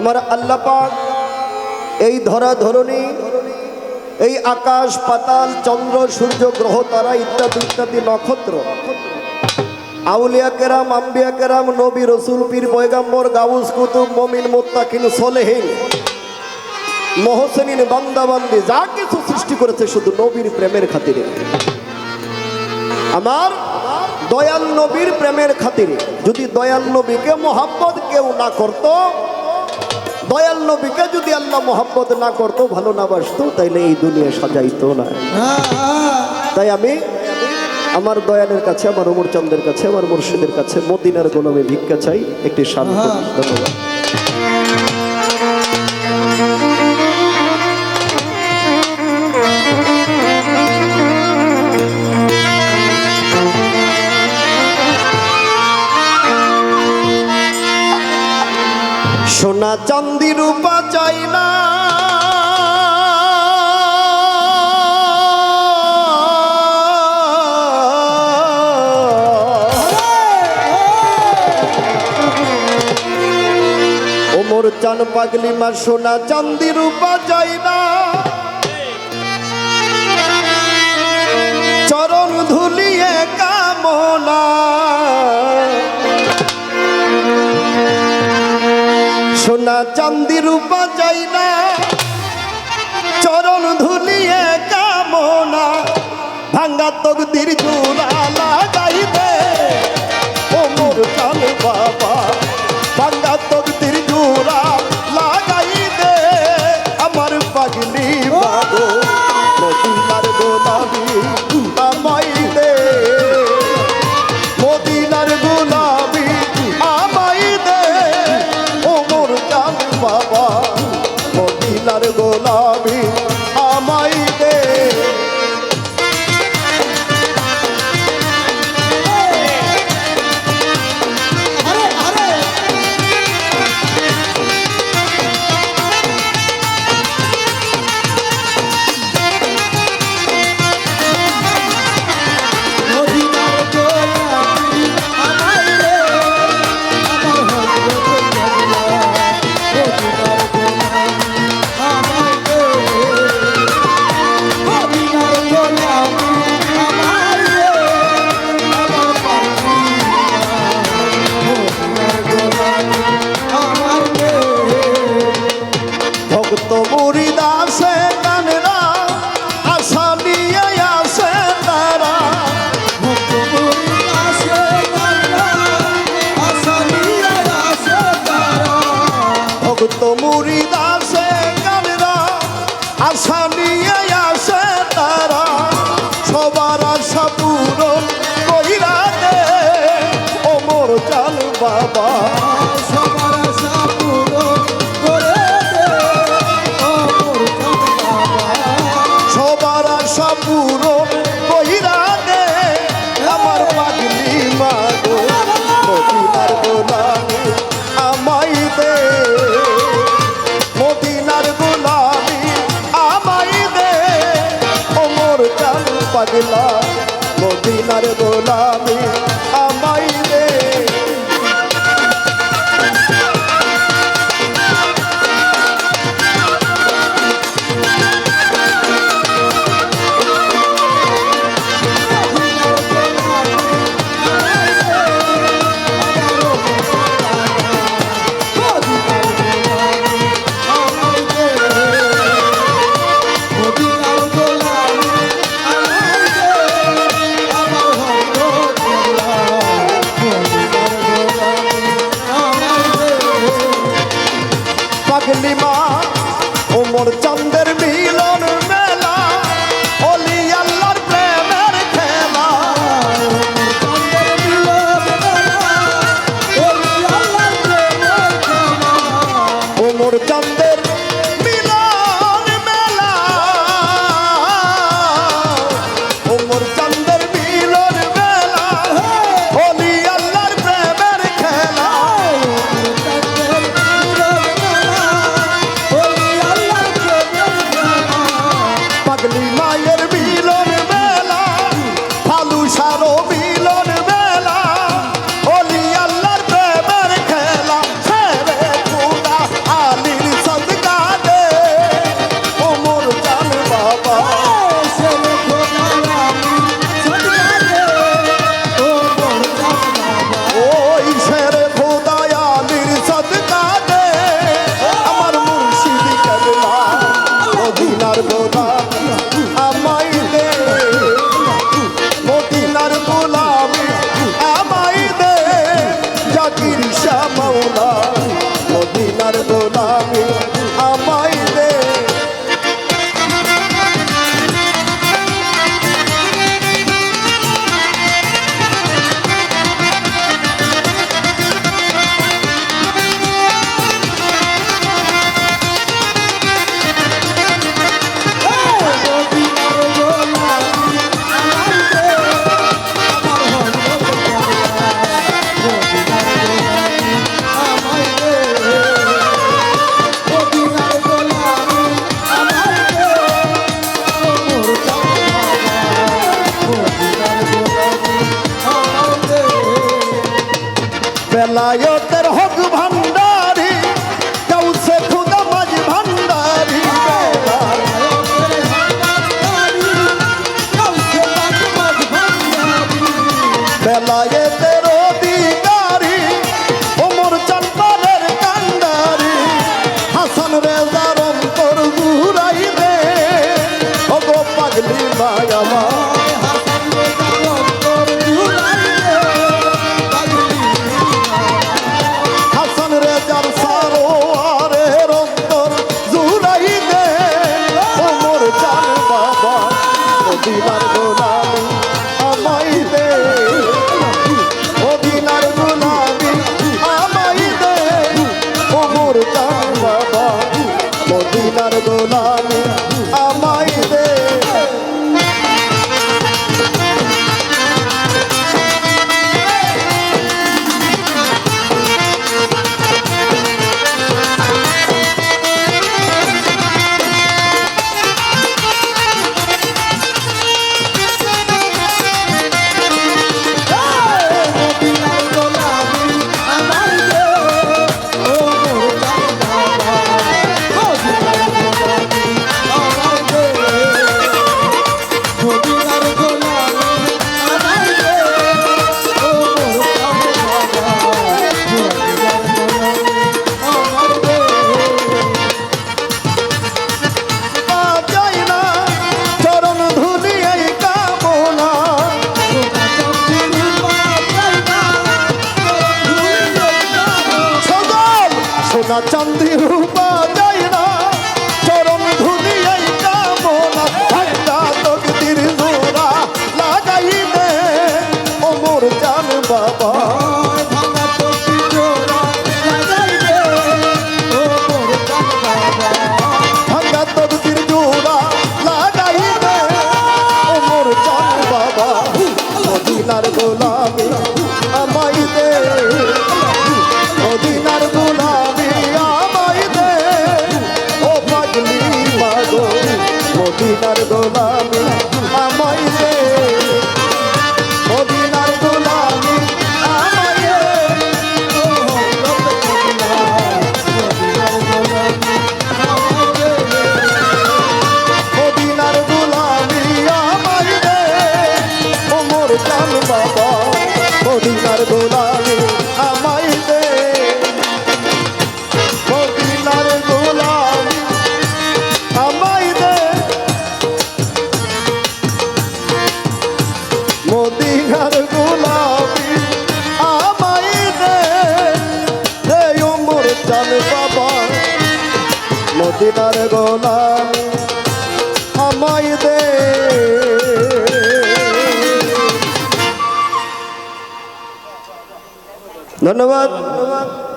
আমার আল্লাহ পাক এই ধরা ধরনী এই আকাশ পাতাল, চন্দ্র, সূর্য, গ্রহ, তারা ইত্যাদি ইত্যাদি নক্ষত্র। আউলিয়া কেরাম, আম্বিয়া কেরাম, নবী, রসুল, পীর, পয়গাম্বর, গাউস, কুতুব, মমিন, মোত্তাকিন, সোলেহীন, মহসেনিন, বান্দাবান্দি, যা কিছু সৃষ্টি করেছে শুধু নবীর প্রেমের খাতিরে। আমার দয়াল নবীর প্রেমের খাতিরে, যদি দয়াল নবীকে মোহাম্মদ কেউ না করত দয়াল নবীকে যদি আল্লাহ মোহাম্মদ না করতো ভালো না বাসতো তাইলে এই দুনিয়া সাজাইতো না। তাই আমি আমার দয়ালের কাছে আমার অমর চন্দ্রের কাছে আমার মুর্শিদের কাছে মদিনার গোলামে ভিক্ষা চাই। একটি শান্ত ধন্যবাদ চান পাগলি মা সোনা, চান্দি রূপা চাই না। চরণ ধুলিয়ে কামনা সোনা, চান্দি রূপা চাই না। চরণ ধুলিয়ে কামনা ভাঙ্গা তকদির জোড়া লাগাই দে ও মোর কান বাবা, ভাঙ্গা তকদির গোলামি পাগলা মদিনার গোলামি। ভারতের হক ভান্ডার be a lot সোনা চান্দি রূপা যায় না। বাবা দিনার গোলাম আমায় দে। ধন্যবাদ। ধন্যবাদ